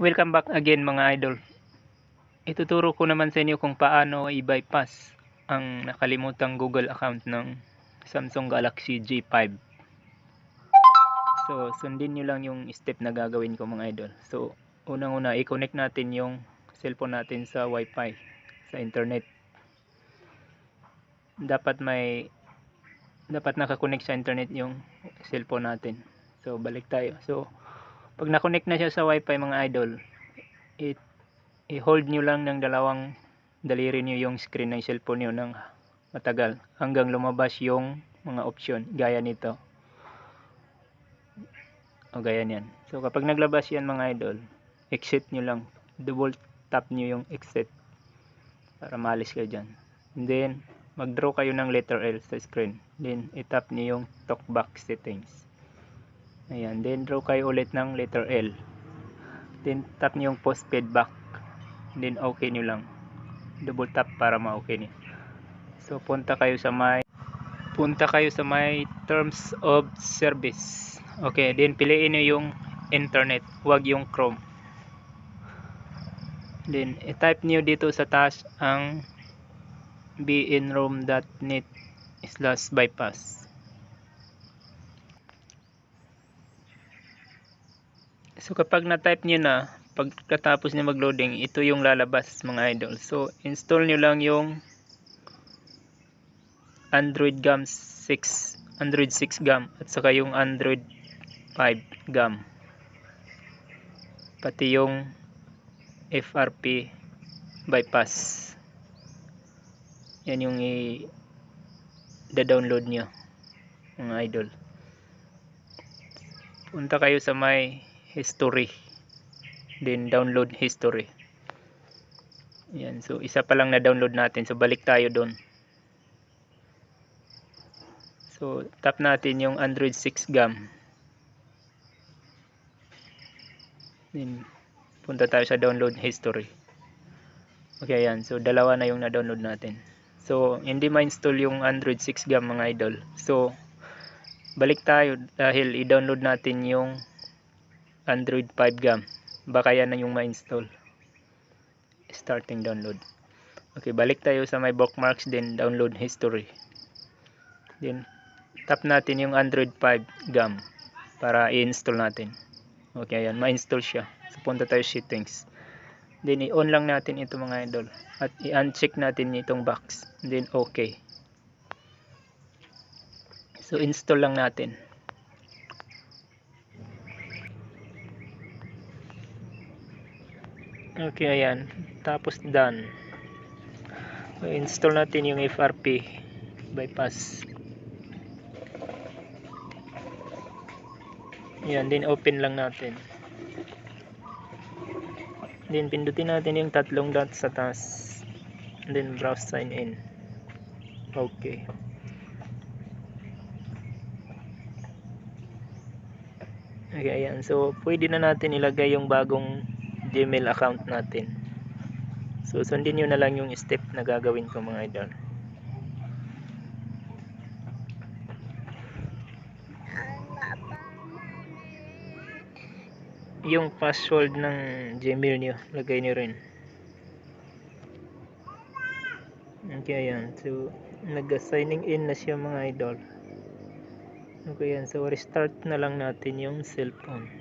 Welcome back again mga idol. Ituturo ko naman sa inyo kung paano i-bypass ang nakalimutang Google account ng Samsung Galaxy J5. So, sundin nyo lang yung step na gagawin ko mga idol. So, unang-una, i-connect natin yung cellphone natin sa Wi-Fi, sa internet. Dapat may dapat nakakonect sa internet yung cellphone natin. So, balik tayo. So, pag na-connect na siya sa wifi mga idol it, i-hold nyo lang ng dalawang daliri nyo yung screen ng cellphone nyo ng matagal hanggang lumabas yung mga option gaya nito. O gaya niyan. So kapag naglabas yan mga idol exit nyo lang. Double tap nyo yung exit para maalis kayo dyan. And then mag draw kayo ng letter L sa screen. Then itap nyo yung talkback settings Ayan, then draw kayo ulit ng letter L. Then tap niyo yung postpaid back. Then okay niyo lang. Double tap para ma-okay niyo. So punta kayo sa may punta kayo sa may terms of service. Okay, then piliin niyo yung internet, wag yung Chrome. Then i-type niyo dito sa taas ang bnrom.net slash bypass. So kapag na-type nyo na, pagkatapos nyo mag-loading, ito yung lalabas mga idol. So install nyo lang yung Android GAM 6, Android 6 GAM at saka yung Android 5 GAM. Pati yung FRP bypass. Yan yung i-download nyo mga idol. Punta kayo sa may history. Then download history. Yan so isa pa lang na download natin. So balik tayo doon so tap natin yung android 6 gam. Then punta tayo sa download history. Okay yan so dalawa na yung na download natin. So hindi ma-install yung android 6 gam mga idol. So balik tayo dahil i-download natin yung Android 5 GAM. Baka yan na yung ma-install. Starting download. Okay balik tayo sa my bookmarks then download history. Then tap natin yung Android 5 GAM para i-install natin. Okay ayan ma-install siya. So punta tayo settings. Then i-on lang natin ito mga idol. At i-uncheck natin itong box. Then okay. So install lang natin Okay, ayan. Tapos done. So, install natin yung FRP bypass. Yan, din open lang natin. Then pindutin natin yung tatlong dots sa taas. Then browse sign in. Okay. Okay, ayan. So, pwede na natin ilagay yung bagong Gmail account natin. So, sundin nyo na lang yung step na gagawin ko mga idol. Yung password ng Gmail nyo, lagay nyo rin. Okay, ayan. So, nag-signing in na siya mga idol. Okay, yan. So, restart na lang natin yung cellphone.